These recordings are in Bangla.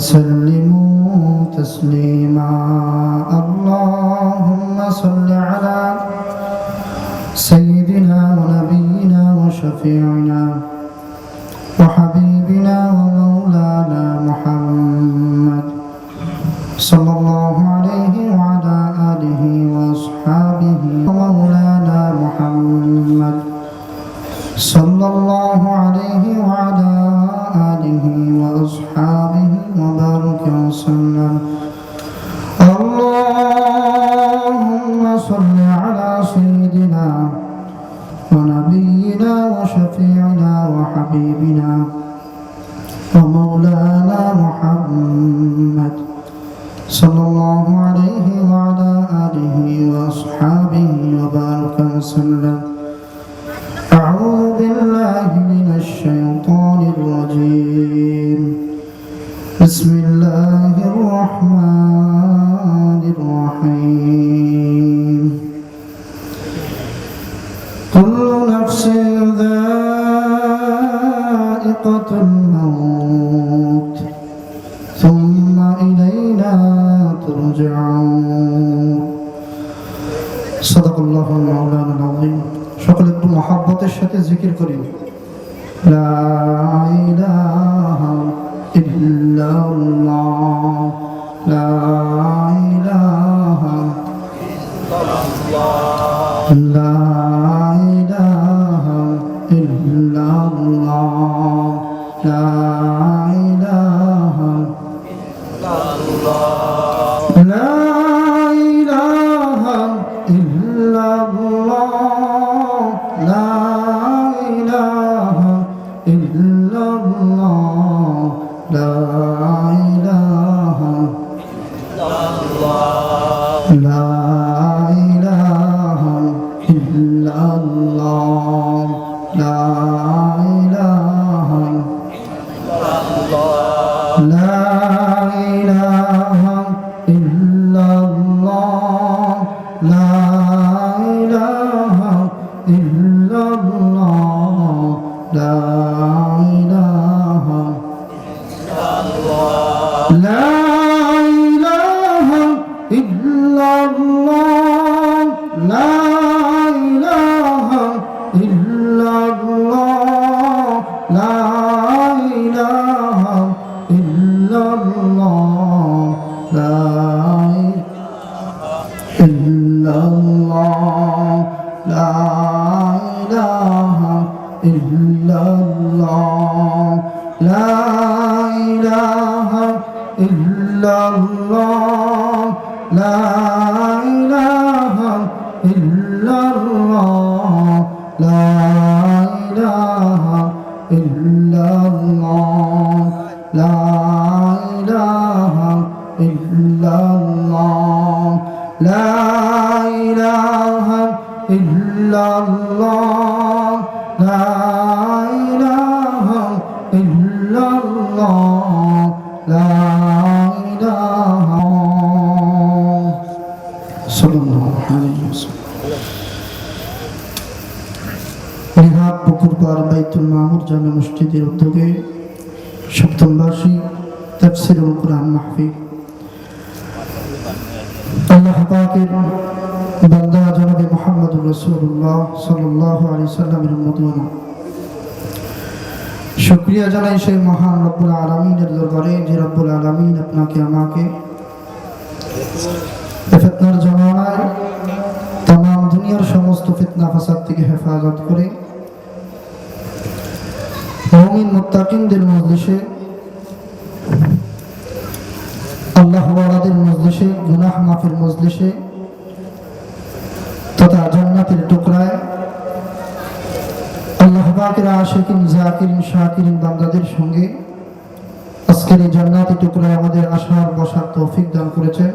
وسلموا تسليما. اللهم صل على سيدنا ونبينا وشفيعنا وحبيبنا ومولانا محمد صلى الله عليه وعلى آله وأصحابه ومولانا محمد صلى الله عليه وعلى الله لا ইলাহা সপ্তম বার্ষিক তাফসিরুল কোরআন মাহফিল। আল্লাহ পাকের বান্দা জনাবে মুহাম্মদুর রাসূলুল্লাহ সাল্লাল্লাহু আলাইহি সাল্লামের মদিনা শুকরিয়া জানাই সেই মহান রব্বুল আলামিনের দরবারে, যে রব্বুল আলামিন আপনাকে, আমাকে ফিতনার জমানায় তাম দুনিয়ার সমস্ত ফিতনা, ফাসাদ থেকে হেফাজত করে মুমিন মুত্তাকিনদের মজলিসে, আল্লাহ ওয়ালাদের মজলিসে, গুনাহ মাফের মজলিসে, তথা জান্নাতের টুকরায়, আল্লাহ পাকের আশিকিন, জাকিরিন, শাকিরিন বান্দাদের সঙ্গে আজকের এই জান্নাতি টুকরায় আমাদের আসার, বসার তৌফিক দান করেছেন।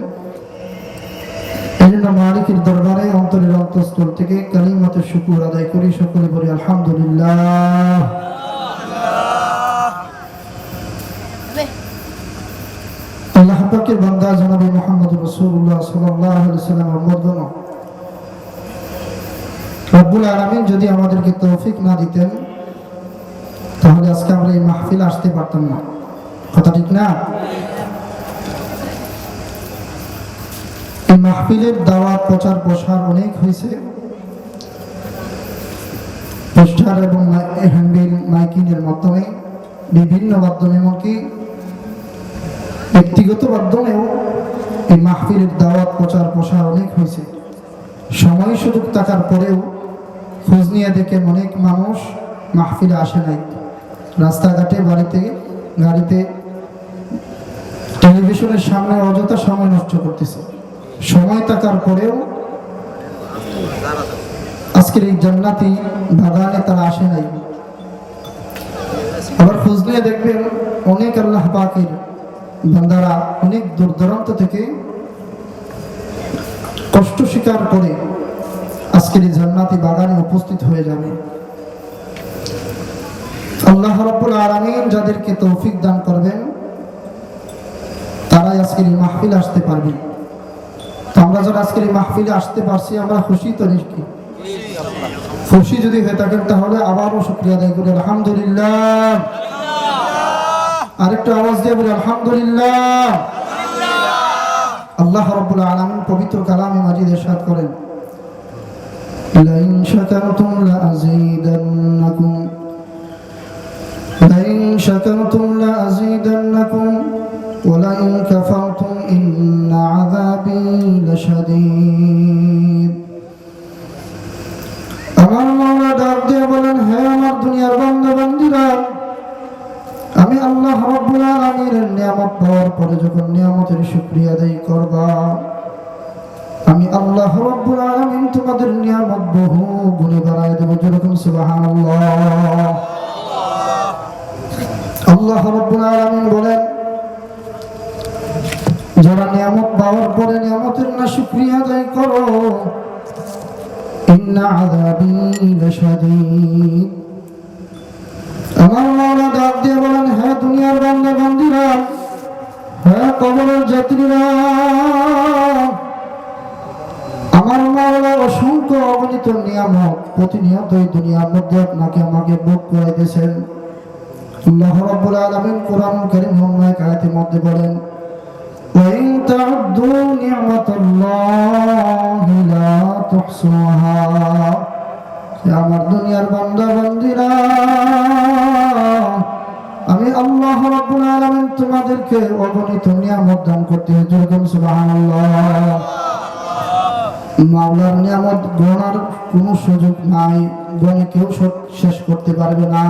এই জন্য মালিকের দরবারে, অন্তরের অন্তঃস্থল থেকে কালিমতে শুকুর আদায় করি। সকলে বলি, আলহামদুলিল্লাহ। পাকের বান্দা জনাবি মোহাম্মদ রসুল্লাহ সাল্লাহ সাল্লামের মর্দন রব্বুল আলমিন যদি আমাদেরকে তৌফিক না দিতেন, তাহলে আজকে আমরা এই মাহফিল আসতে পারতাম না। কথা ঠিক না? এই মাহফিলের দাওয়া প্রচার, প্রসার অনেক হয়েছে। পোস্টার এবং হ্যান্ডবিল, মাইকিংয়ের মাধ্যমে, বিভিন্ন মাধ্যমে, এমনকি ব্যক্তিগত মাধ্যমেও এই মাহফিলের দাওয়াত, প্রচার, প্রসার অনেক হয়েছে। সময় সুযোগ থাকার পরেও খোঁজ নিয়ে দেখেন অনেক মানুষ মাহফিলে আসে নাই। রাস্তাঘাটে, বাড়িতে, গাড়িতে, টেলিভিশনের সামনে অযথা সময় নষ্ট করতেছে। সময় থাকার পরেও আজকের এই জান্নাতি বাগানে তারা আসে নাই। আবার খোঁজ নিয়ে দেখবেন অনেক আল্লাহ পাকের বান্দারা অনেক দূর দূরান্ত থেকে কষ্ট স্বীকার করে আজকের এই জান্নাতি বাগানে উপস্থিত হয়ে যাবে। আল্লাহ রাব্বুল আলামিন যাদেরকে তৌফিক দান করবেন, তারাই আজকের এই মাহফিলে আসতে পারবেন তো আমরা যারা আজকের এই মাহফিলে আসতে পারছি, আমরা খুশি তো নিশ্চয়ই খুশি যদি হয়ে থাকেন, তাহলে আবারও শুক্রিয়া আদায় করি। আলহামদুলিল্লাহ। আরেকটু আওয়াজ দিয়ে বলি আলহামদুলিল্লাহ আল্লাহ রাব্বুল আলামিন পবিত্র কালামে মাজিদ ইরশাদ করেন لئن شكرتم لأزيدنكم لئن شكرتم لأزيدنكم ولئن كفرتم إن عذابي لشديد পাওয়ার পরে যখন নিয়ামতের শুকরিয়া আদায় করবা, আমি আল্লাহ রাব্বুল আলামিন তোমাদের নিয়ামত বহু গুণে বাড়ায় দেব। যেরকম সুবহানাল্লাহ। আল্লাহ রাব্বুল আলামিন বলেন, যারা নিয়ামত পাওয়ার পরে নিয়ামতের না শুকরিয়া আদায় করো, ইন্না আযাবি লাশাদীদ। আমার মাওলা ডাক দিয়ে বলেন হ্যাঁ দুনিয়ার বান্দা বান্দিরা হ্যাঁ কবরের যাত্রীরা আমার মাওলা অসংখ্য অগণিত নিয়ামত প্রতিনিয়ত এই দুনিয়ার মধ্যে আপনাকে আমাকে ভোগ করাইতেছেন আল্লাহ রাব্বুল আলামিন কোরআন কারীম অন্যায় আয়াতের মধ্যে বলেন وإن تعدوا نعمة الله لا تحصوها হে আমার দুনিয়ার বান্দা বান্দিরা তোমাদেরকে অগণিত নিয়ামত দান করতে সুবহানাল্লাহ। মাওলার নিয়ামত গণার কোনো সুযোগ নাই, গণে কেউ শেষ করতে পারবে না।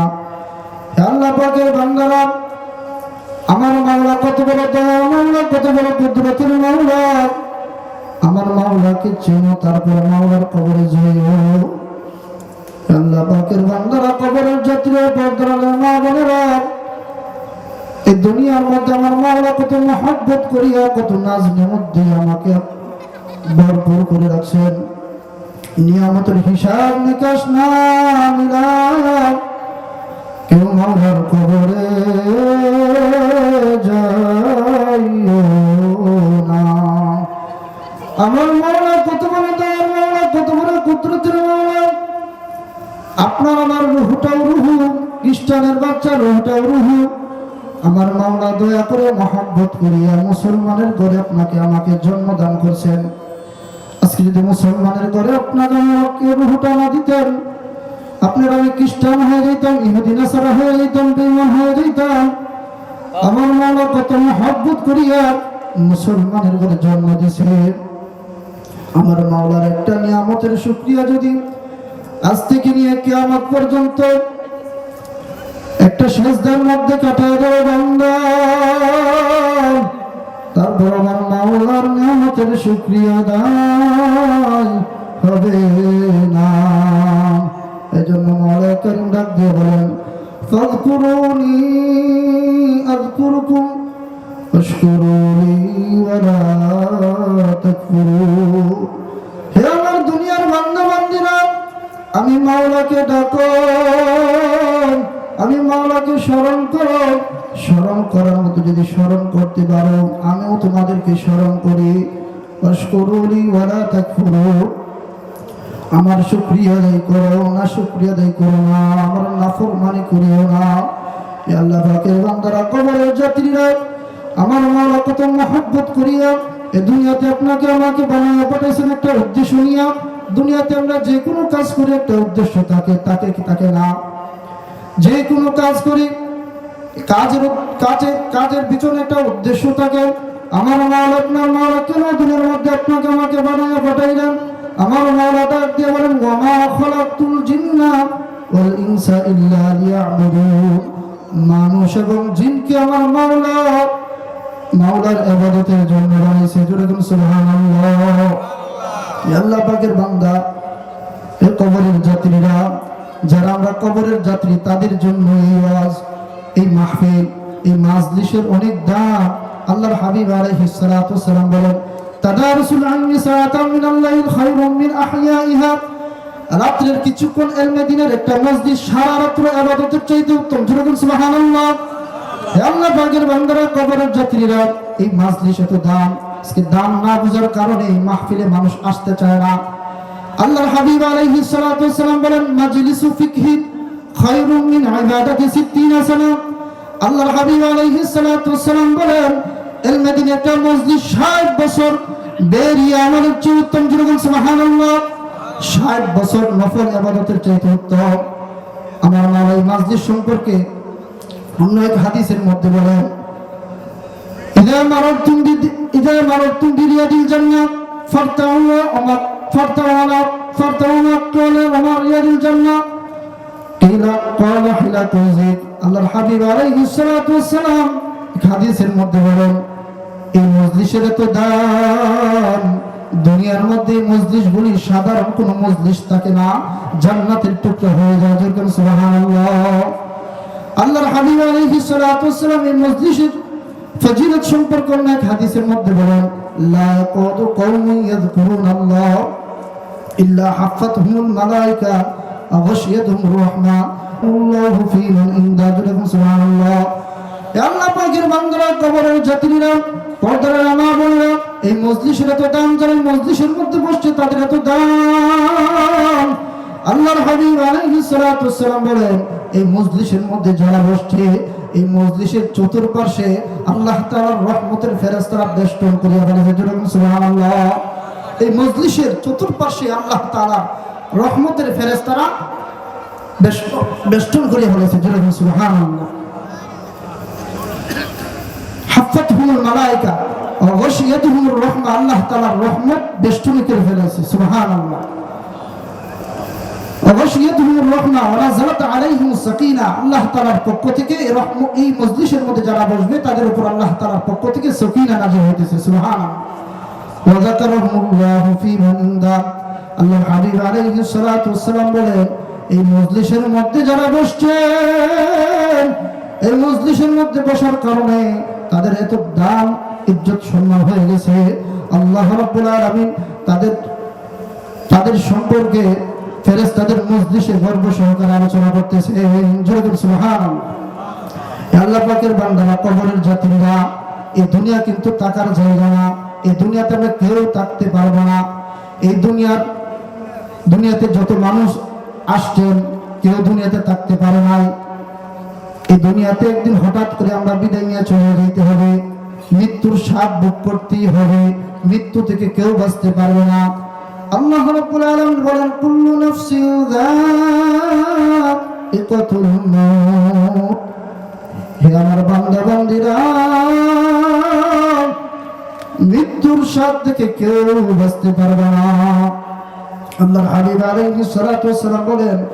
আমার মাওলা কত বড় দয়া কত বড় মাওলা। আমার মাওলাকে চেনো, তারপর মাওলার কবরে যাইও আল্লাহ পাকের বান্দারা, কবরের মা বোনেরা এই দুনিয়ার মধ্যে আমার মাওলা কত মহব্বত করিয়া, কত নাজ নেমত দিয়ে আমাকে ভরপুর করে রাখছেন। নিয়ামতের হিসাব নিকাশ না কেউ মাওলার কবরে যাইও না। আমার মাওলা কত বড় দয়ার মাওলা কত বড় কুদরতের মাওলা আপনার আমার রুহুটাও রুহু, খ্রিস্টানের বাচ্চা রুহুটাও রুহু। আমার মাওলা দয়া করে মহাব্বত করিয়া মুসলমানের ঘরে আপনাকে আমাকে জন্মদান করছেন। আজকে যদি মুসলমানের ঘরে আপনাকে আমাকে রুহুটা না দিতেন, আপনার আমি খ্রিস্টান হয়ে যেতাম, ইহুদি নাসারা হয়ে যেতাম বেমান হয়ে যেতাম, আমার মাওলা কত মহাব্বত করিয়া মুসলমানের ঘরে জন্ম দিছে আমার মাওলার একটা নিয়ামতের শুক্রিয়া যদি আজ থেকে নিয়ে কেয়ামত পর্যন্ত মধ্যে কাটায় তারপর আমার মাওলার নিয়ামতের শুক্রিয়া দায় হবে না। এজন্য মাওলা করিম ডাক দিয়ে বলেন হে আমার দুনিয়ার বান্দা আমি মাওলাকে ডাকো। আমি মাওলাকে স্মরণ করো। স্মরণ করার মতো যদি স্মরণ করতে পারো, আমিও তোমাদেরকে স্মরণ করি। আমার শুক্রিয়া আদায় করো, না শুক্রিয়া আদায় করো না, আমার নাফরমানি করিও না। আল্লাহ বান্দারা যাত্রীরা, আমার কত মহব্বত করিয়া এ দুনিয়াতে আপনাকে, আমাকে পাঠাইছেন একটা উদ্দেশ্য নিয়ে। দুনিয়াতে আমরা যে কোনো কাজ করি একটা উদ্দেশ্য তাকে কি থাকে না। যে কোনো কাজ করি, কাজের কাজে, কাজের পিছনে একটা উদ্দেশ্য থাকে। আমার মাওলা আপনার মাওলা কেন দিনের মধ্যে আপনাকে আমাকে বানায় পাঠাইলেন আমার মাওলা ডাক দিয়ে বলেন, ওয়ামা খালাকতুল জিন্না ওয়াল ইনসা ইল্লা লিয়াবুদুন। মানুষ এবং জিনকে আমার মাওলা, মাওলার ইবাদতের জন্য বানাইছে জোরে কোন সুবহানাল্লাহ। আল্লাহ পাকের বান্দা। কবরের যাত্রী, তাদের জন্য এই ওয়াজ, এই মাহফিল, এই মাজলিসের অনেক দাম আল্লাহর হাবিব আলাইহিস সালাতু সালাম বলেন, তাদারুসুল সাআতাম মিনাল্লাহিল খায়রুম মিন আহইয়াইহা। রাত্রের কিছুক্ষণ এলমে দিনের একটা মসজিদ সারা রাত্র ইবাদতের চাইতে উত্তম। সুবহানাল্লাহ। আল্লাহ পাকের বান্দারা, কবরের যাত্রীরা, এই মাজলিস এত দাম। আজকে দাম না বুঝার কারণে এই মাহফিলে মানুষ আসতে চায় না। আল্লাহর হাবিব আলাইহি সালাতু সালাম বলেন, মাজলিসু ফিকহি খায়রুম মিন ইবাদাতি 60 সানা। আল্লাহর হাবিব আলাইহি সালাতু সালাম বলেন এল দিন একটা মজলিস 60 বছর দেরি আমাদের চেয়ে উত্তম যেরকম সুবহানাল্লাহ 60 বছর নফল ইবাদতের চাইতে উত্তম। আমার মা এই মসজিদ সম্পর্কে অন্য এক হাদিসের মধ্যে বলেন, ইদা মারাতুম ইদা মারাতুম বিরিয়াদিল জান্নাত ফারতাউ ওয়া وما فارتعوا على فارتعوا مقتولا وما رياض الجنة قيل قال حلة زيد الله الحبيب عليه الصلاة والسلام এক হাদিসের মধ্যে বলেন এই মজলিসের এত দাম দুনিয়ার মধ্যে এই মজলিসগুলি সাধারণ কোনো মজলিস থাকে না জান্নাতের টুকরো হয়ে যায় যেরকম সুবহানাল্লাহ আল্লাহর হাবিব আলাইহিস সালাতু ওয়াসসালাম এই মজলিসের ফজিলত সম্পর্কে অন্য এক হাদিসের মধ্যে বলেন লা ইয়াকুদু কওমুন ইয়াযকুরুনাল্লাহ ইল্লা হাফাতহুমুল মালায়েকা ওয়া গাশিয়াতুহুমুর রাহমা, আল্লাহু ফী মান ইনদাজুলাহু সুবহানাল্লাহ। এ আল্লাহ পাকের বান্দারা, কবরের যাত্রীরা, পর্দার আমা বলরা এই মজলিসের এত দাম, যারা মজলিসের মধ্যে বসছে, তাদের এত দাম। আল্লাহর হাবিব আলাইহিস সালাতু ওয়াসসালাম বলেন, এই মজলিসের মধ্যে যারা বসছে, এই মজলিসের চতুর্পাশে আল্লাহ তাআলার রহমতের ফেরেশতারা বেষ্টন করিয়া ফেলেছে। সুবহানাল্লাহ। এই মজলিসের চতুর্পাশে আল্লাহ তাআলা রহমতের ফেরেশতারা বেষ্ট- বেষ্টন করে ফেলেছে যারা বসবে, তাদের উপর আল্লাহ তাআলার পক্ষ থেকে সাকিনা নাযিল হইতেছে, সুবহানাল্লাহ। আল্লাহর বলেন, এই মধ্যে এই মধ্যে তাদের এত দাম, ইজ্জত, সম্মান হয়ে গেছে। আল্লাহ রাব্বুল তাদের তাদের সম্পর্কে ফেরেস তাদের মজলিসে গর্ব সহকারে আলোচনা করতেছে জোরে সুবহান আল্লাহ পাকের বান্দারা, কবরের যাত্রীরা, এই দুনিয়া কিন্তু টাকার জায়গা না। এই দুনিয়াতে আমরা কেউ থাকতে পারব না। এই দুনিয়ার, দুনিয়াতে যত মানুষ আসছেন, কেউ দুনিয়াতে থাকতে পারে নাই। এই দুনিয়াতে একদিন হঠাৎ করে আমরা বিদায় নিয়ে চলে যেতে হবে। মৃত্যুর স্বাদ ভোগ করতেই হবে। মৃত্যু থেকে কেউ বাঁচতে পারবে না। আল্লাহ রাব্বুল আলামিন বলেন, কুল্লু নাফসিন যায়িকাতুল মাউত হে আমার বান্দা, বান্দিরা মৃত্যুর স্বাদ থেকে কেউ বাঁচতে পারবে না। আল্লাহর হাবিব আলাইহিস সালাতু বলেন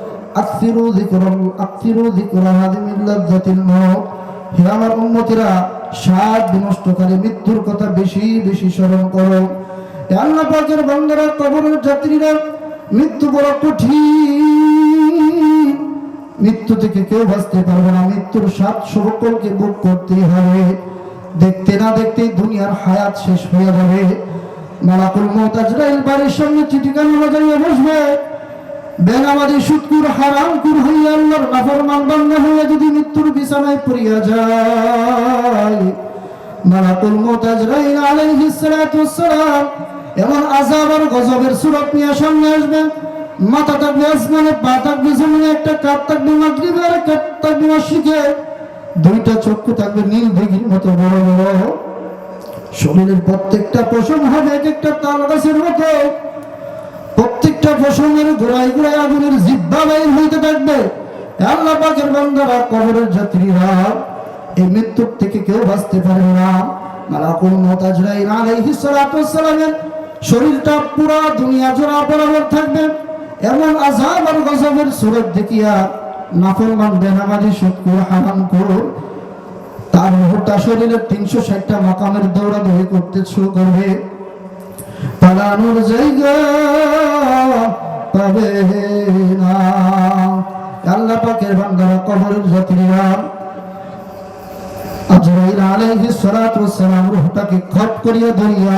মৃত্যুর কথা বেশি বেশি স্মরণ আল্লাহ মৃত্যু বড় কঠিন। মৃত্যু থেকে কেউ বাঁচতে পারবে না। মৃত্যুর স্বাদ সকলকে ভোগ করতে হবে। দেখতে না দেখতেই দুনিয়ার হায়াত শেষ হয়ে যাবে। মালাকুল মৌত আজরাইল বাড়ির সামনে চিঠিখানা বাজাইয়া বসবে। বেনামাজি সুৎকুর হারামকুর হইয়া আল্লাহর নাফরমান বান্দা হইয়া যদি মৃত্যুর বিছানায় পড়িয়া যায়। মালাকুল মৌত আজরাইল আলাইহিস সালাতু ওয়াসসালাম এমন আযাব আর গজবের সুরত নিয়ে সামনে আসবে। মাথা থাকবে আসমানে, পা থাকবে জমিনে, একটা কাপ থাকবে মাগরিবে আর কাপ থাকবে মাসিকে দুইটা চক্ষু থাকবে নীল দিঘির মতো বড় বড়। শরীরের প্রত্যেকটা পশম হবে এক একটা তাল গাছের মতো। প্রত্যেকটা পশমের গোড়ায় গোড়ায় আগুনের জিব্বা বাইর হইতে থাকবে। আল্লাহ পাকের বান্দারা কবরের যাত্রীরা এই মৃত্যুর থেকে কেউ বাঁচতে পারবে না। মালাকুল মউত আজরাইল আলাইহিস সালাতু ওয়াসসালামের শরীরটা পুরো দুনিয়া জোড়া বরাবর থাকবে। এমন আযাব আর গজবের সুরত দেখিয়া নাফরমান বেনামাজি শুকর হারাম করুন তার মুহূর্তে শরীরের তিনশো ষাটটা মাকামের দৌড়াদৌড়ি করতে শুরু করবে। পালানোর জায়গা পাবে না। আল্লাহ পাকের বান্দারা কবরের যাত্রীরা আজরাইল আলাইহিস সালাতু ওয়াসসালাম রূহটাকে খট করিয়া ধরিয়া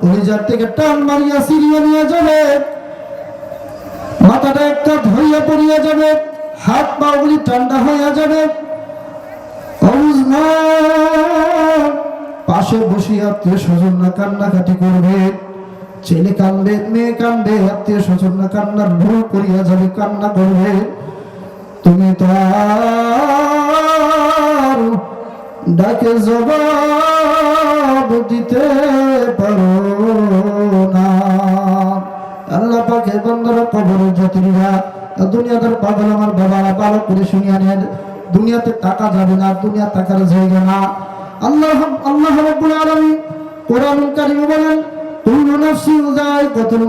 কলিজার থেকে টান মারিয়া সিরিয়া নিয়ে যাবে। মাথাটা একটা ধরিয়া পড়িয়া যাবে। হাত পাগুলি ঠান্ডা হইয়া যাবে। পাশে বসিয়া আত্মীয় স্বজনরা কান্নাকাটি করবে। ছেলে কান্দে, মেয়ে কান্দে, আত্মীয় স্বজনরা কান্নার ভুল করিয়া যাবে, কান্না করবে। তুমি তো ডাকে জবাব দিতে পারো না। আল্লাহ পাকে বন্ধরা কবর যাত্রীরা দুনিয়াদার পাগল আমার বাবারা ভালো করে শুনিয়া নেন দুনিয়াতে টাকা যাবে না, দুনিয়া টাকার জায়গা না। আল্লাহ আল্লাহ রাব্বুল আলামিন কোরআন বলেন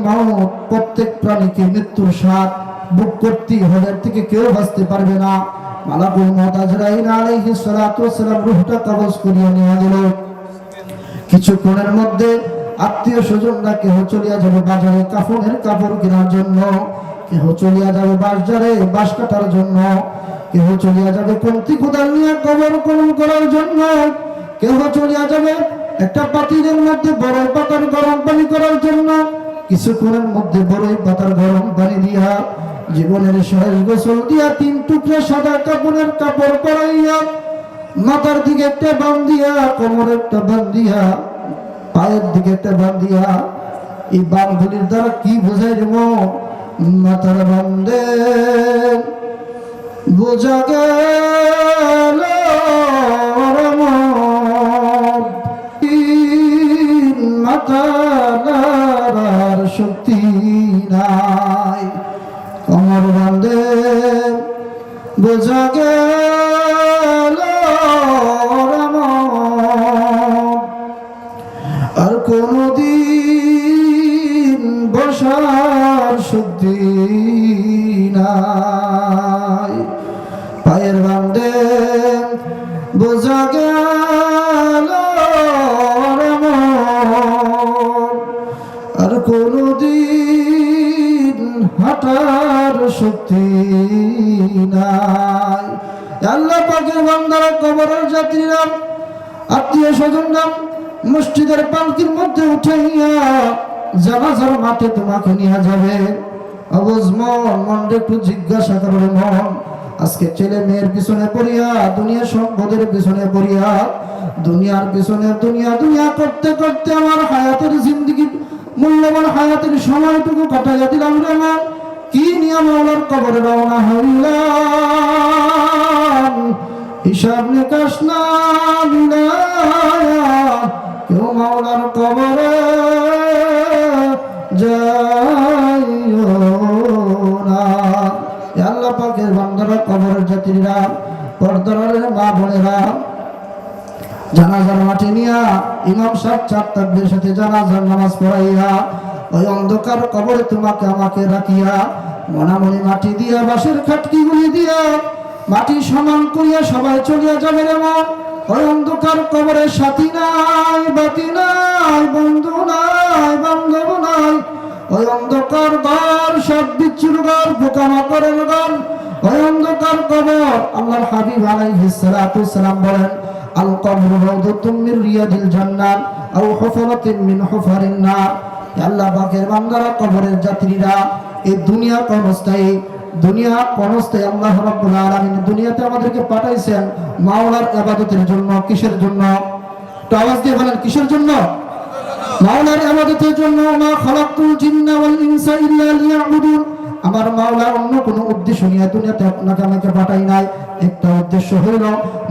মাউত, প্রত্যেক প্রাণীকে মৃত্যুর স্বাদ বুক করতেই হবে থেকে কেউ বাঁচতে পারবে না। মালাকুল সালাতু রূহটা কবজ করিয়া নিয়ে গেল। কিছুক্ষণের মধ্যে আত্মীয় স্বজনরা কেহ চলিয়া যাবে বাজারে কাফনের কাপড় কেনার জন্য। কেহ চলিয়া যাবে বাজারে বাঁশ কাটার জন্য, কেহ চলিয়া যাবে কমতি কোদাল নিয়ে কবর কলম করার জন্য, কেহ চলিয়া যাবে একটা পাতিলের মধ্যে বড়ই পাতার গরম পানি করার জন্য। কিছুক্ষণের মধ্যে বড়ই পাতার গরম পানি দিয়া জীবনের শেষ গোসল দিয়া তিন টুকরো সাদা কাপড়ের কাপড় পরাইয়া মাথার দিকে একটা বান দিয়া কোমর একটা বান দিয়া, পায়ের দিকে একটা বান দিয়া, এই বানগুলির দ্বারা কি বোঝাই দেব মাথার বন্দে বোঝা গেল মাথার শক্তি নাই। কমর বন্ধে বোঝা গেল কবরের আত্মীয় স্বজনরা মসজিদের পালকির মধ্যে উঠাইয়া জানাজার মাঠে তোমাকে নিয়ে যাবে। অবুজ মন, মনটা একটু জিজ্ঞাসা করবে মন। আজকে ছেলে মেয়ের পিছনে পড়িয়া দুনিয়া সম্পদের পিছনে পড়িয়া, দুনিয়ার পিছনে দুনিয়া দুনিয়া করতে করতে আমার হায়াতের জিন্দগি মূল্যবান হায়াতের সময়টুকু কাটাইয়া দিলাম রে মা কি নিয়ে মাওলার কবরে রওনা হইলাম। হিসাব নিকাশ না কেউ মাওলার কবরে আল্লাহ পাকের বান্দারা, কবরের যাত্রীরা পর্দারের মা বোনেরা, জানাজার মাঠে নিয়া ইমাম সাহেব চার তাকবীর সাথে জানাজার নামাজ পড়াইয়া ওই অন্ধকার কবরে তোমাকে আমাকে রাখিয়া মনামনি মাটি দিয়া বাঁশের খাটকি গুলি দিয়া মাটি সমান করিয়া সবাই চলিয়া যাবে রে মা। অন্ধকার কবরে সাথী নাই, বাতি নাই, বন্ধু নাই, বান্ধব নাই। ওই অন্ধকার ঘর সব বিচ্ছুর ঘর পোকামাকড়ের ঘর ওই অন্ধকার কবর, আল্লাহর হাবিব আলাইহিস সালাতু সালাম বলেন আল কবর রাউদাতুম মিন রিয়াদিল জান্নাত, আও মিন নার। আল্লাহ পাকের বান্দারা, কবরের যাত্রীরা, এই দুনিয়া কনস্থায়ী দুনিয়া কনস্থায়ী আল্লাহ রাব্বুল আলামিন দুনিয়াতে আমাদেরকে পাঠাইছেন মাওলার ইবাদতের জন্য, কিসের জন্য? একটু আওয়াজ দিয়ে বলেন, কিসের জন্য? মাওলার ইবাদতের জন্য, মা খালাকতুল জিন্না ওয়াল ইনসা ইল্লা লিয়াবুদুন। আমার মাওলা অন্য কোনো উদ্দেশ্য নিয়ে দুনিয়াতে আপনাকে আমাকে পাঠাই নাই। একটা উদ্দেশ্য হইল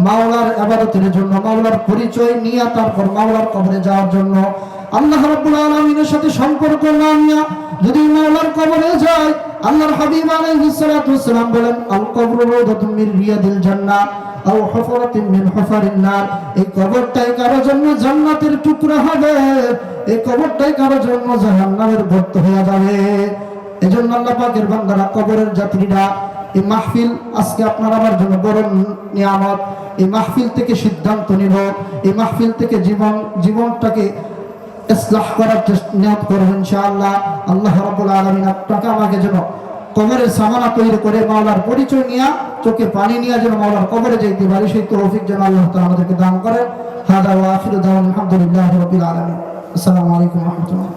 মাওলার আবাদতের জন্য, মাওলার পরিচয় নিয়ে তারপর মাওলার কবরে যাওয়ার জন্য। আল্লাহ রাব্বুল আলামিনের সাথে সম্পর্ক না নিয়ে যদি মাওলার কবরে যায়, আল্লাহর হাবিব আলাইহিস সালাতু ওয়াসসালাম বলেন, আল কবরু রাউদাতুম মিন রিয়াদিল জান্নাহ আও হুফরাতিন মিন হুফারিন নার। এই কবরটাই কারও জন্য জান্নাতের টুকরা হবে, এই কবরটাই কারও জন্য জাহান্নামের গর্ত হয়ে যাবে। এজন্য আল্লাহ পাকের বান্দারা, কবরের যাত্রীরা, এই মাহফিল আজকে আপনার আমার জন্য বড় নিয়ামত। এই মাহফিল থেকে সিদ্ধান্ত নিব এই মাহফিল থেকে জীবন, জীবনটাকে ইসলাহ করার নিয়ত করব ইনশাআল্লাহ। আল্লাহ রাব্বুল আলামিন আপনাকে আমাকে যেন কবরের সামানা তৈরি করে মাওলার পরিচয় নিয়ে, চোখে পানি নিয়ে যেন মাওলার কবরে যেতে পারি, সেই তৌফিক যেন আল্লাহ তাআলা আমাদেরকে দান করেন। হাদা ওয়া আখিরু দাওয়ান আলহামদুলিল্লাহি রাব্বিল আলামিন। আসসালামু আলাইকুম ওয়া রাহমাতুল্লাহ।